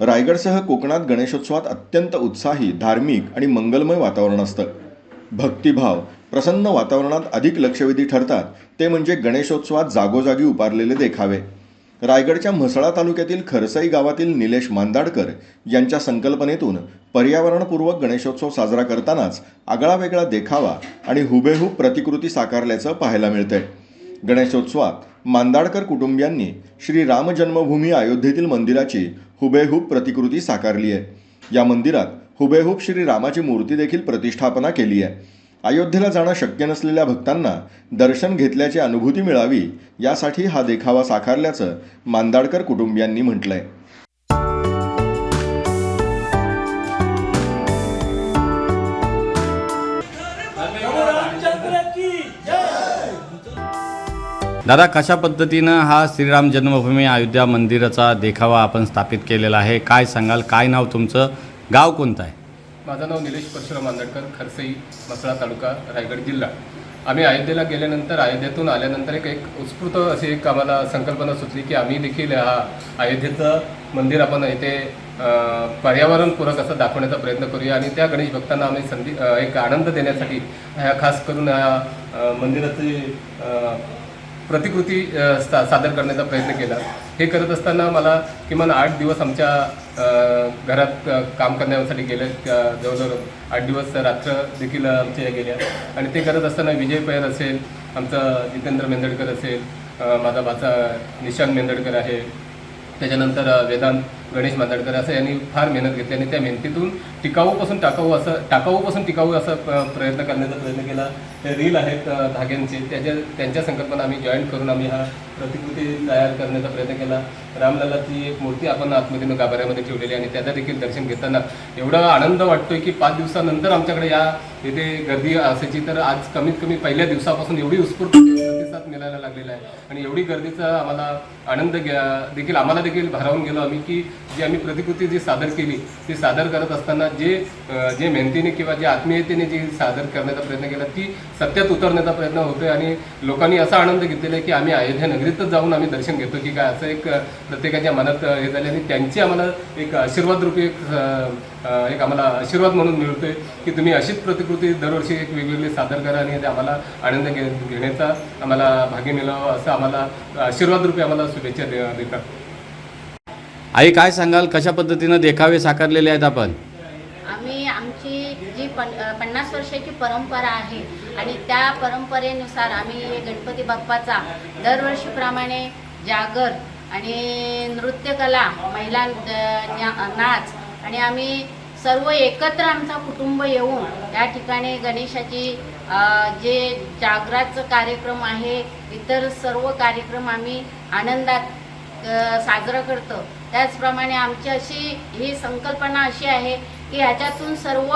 रायगडसह कोकणात गणेशोत्सवात अत्यंत उत्साही धार्मिक आणि मंगलमय वातावरण असतं. भक्तिभाव प्रसन्न वातावरणात अधिक लक्षवेधी ठरतात ते म्हणजे गणेशोत्सवात जागोजागी उपारलेले देखावे. रायगडच्या म्हसळा तालुक्यातील खरसई गावातील निलेश मांदाडकर यांच्या संकल्पनेतून पर्यावरणपूर्वक गणेशोत्सव साजरा करतानाच आगळावेगळा देखावा आणि हुबेहूब प्रतिकृती साकारल्याचं पाहायला मिळतंय. गणेशोत्सवात मांदाडकर कुटुंबियांनी श्री राम जन्मभूमी अयोध्येतील मंदिराची हुबेहूब प्रतिकृती साकारली आहे. या मंदिरात हुबेहूब श्री रामाची मूर्ती देखील प्रतिष्ठापना केली आहे. अयोध्येला जाणं शक्य नसलेल्या भक्तांना दर्शन घेतल्याची अनुभूती मिळावी यासाठी हा देखावा साकारल्याचं मांदाडकर कुटुंबियांनी म्हटलंय. आहे दादा कशा पद्धतीनं हा श्रीराम जन्मभूमी अयोध्या मंदिराचा देखावा आपण स्थापित केलेला आहे? काय सांगाल? काय नाव तुमचं? गाव कोणतं आहे? माझं नाव निलेश परशुराम आंदडकर खरसई मसळा तालुका रायगड जिल्हा. आम्ही अयोध्येला गेल्यानंतर अयोध्येतून आल्यानंतर एक एक उत्स्फूर्त अशी एक आम्हाला संकल्पना सुचली की आम्ही देखील हा अयोध्येचं मंदिर आपण इथे पर्यावरणपूरक असं दाखवण्याचा प्रयत्न करूया आणि त्या गणेश भक्तांना आम्ही संधी एक आनंद देण्यासाठी ह्या खास करून ह्या मंदिराची प्रतिकृती सा सादर करण्याचा प्रयत्न केला. हे करत असताना मला किमान आठ दिवस आमच्या घरात काम करण्यासाठी गेले. जवळजवळ आठ दिवस रात्र देखील आमच्या गेल्या. आणि ते करत असताना विजय पैर असेल आमचं जितेंद्र मेंदडकर असेल माझा भाचा निशांत मेंदडकर आहे. त्याच्यानंतर वेदांत गणेश मांजाडकर असं यांनी फार मेहनत घेतली आणि त्या मेहनतीतून टिकाऊपासून टाकाऊ असं टाकाऊपासून टिकाऊ असा प्रयत्न करण्याचा प्रयत्न केला. ते रील आहेत धाग्यांचे. त्याच्या त्यांच्या संकल्पना आम्ही जॉईन करून आम्ही हा प्रतिकृती तयार करण्याचा प्रयत्न केला. रामलालाची एक मूर्ती आपण आतमध्ये गाभाऱ्यामध्ये ठेवलेली आणि त्याचा देखील दर्शन घेताना एवढा आनंद वाटतोय की पाच दिवसानंतर आमच्याकडे या इथे गर्दी असायची. तर आज कमीत कमी पहिल्या दिवसापासून एवढी उत्स्फूर्त प्रतिसाद मिळायला लागलेला आहे. आणि एवढी गर्दीचा आम्हाला आनंद घ्या देखील आम्हाला देखील भारावून गेलो आम्ही की जी आम्ही प्रतिकृती जी सादर केली ती सादर करत असताना जे जे मेहनतीने किंवा जे आत्मीयतेने जी सादर करण्याचा प्रयत्न केला ती सत्यात उतरण्याचा प्रयत्न होतोय आणि लोकांनी असा आनंद घेतलेला आहे की आम्ही अयोध्या नगरीतच जाऊन आम्ही दर्शन घेतो की काय असं एक प्रत्येकाच्या मनात हे झाले आणि त्यांची आम्हाला एक आशीर्वाद रूपी एक एक आम्हाला आशीर्वाद म्हणून मिळतोय की तुम्ही अशीच प्रतिकृती दरवर्षी एक वेगवेगळी सादर करा आणि ते आम्हाला आनंद घे घेण्याचा आम्हाला भाग्य मिळावं असं आम्हाला आशीर्वाद रूपी आम्हाला शुभेच्छा दे देतात. आई काय सांगाल? कशा पद्धतीनं देखावे साकारलेले आहेत आपण? आम्ही आमची जी पन पन्नास वर्षाची परंपरा आहे आणि त्या परंपरेनुसार आम्ही गणपती बाप्पाचा दरवर्षीप्रमाणे जागर आणि नृत्यकला महिला न्या- नाच आणि आम्ही सर्व एकत्र आमचा कुटुंब येऊन या ठिकाणी गणेशाची जे जागराचं कार्यक्रम आहे इतर सर्व कार्यक्रम आम्ही आनंदात साजरं करतो. त्याचप्रमाणे आमची अशी ही संकल्पना अशी आहे की ह्याच्यातून सर्व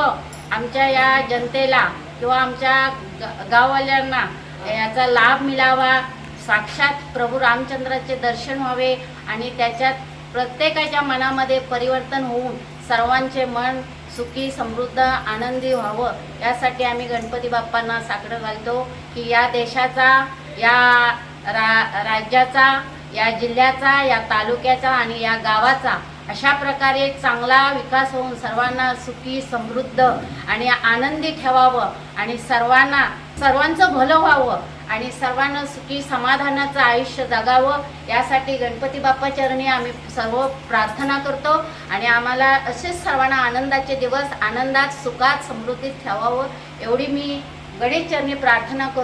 आमच्या या जनतेला किंवा आमच्या ग- गाववाल्यांना याचा लाभ मिळावा साक्षात प्रभू रामचंद्राचे दर्शन व्हावे आणि त्याच्यात प्रत्येकाच्या मनामध्ये परिवर्तन होऊन सर्वांचे मन सुखी समृद्ध आनंदी व्हावं. यासाठी आम्ही गणपती बाप्पांना साकडं घालतो की या देशाचा या रा राज्याचा या जिल्ह्याचा या तालुक्याचा आणि या गावाचा अशा प्रकारे चांगला विकास होऊन सर्वांना सुखी समृद्ध आणि आनंदी ठेवावं आणि सर्वांना सर्वांचं भलं व्हावं आणि सर्वांना सुखी समाधानाचं आयुष्य जगावं यासाठी गणपती बाप्पा चरणी आम्ही सर्व प्रार्थना करतो आणि आम्हाला असेच सर्वांना आनंदाचे दिवस आनंदात सुखात समृद्धीत ठेवावं एवढी मी गणेश चरणी प्रार्थना करतो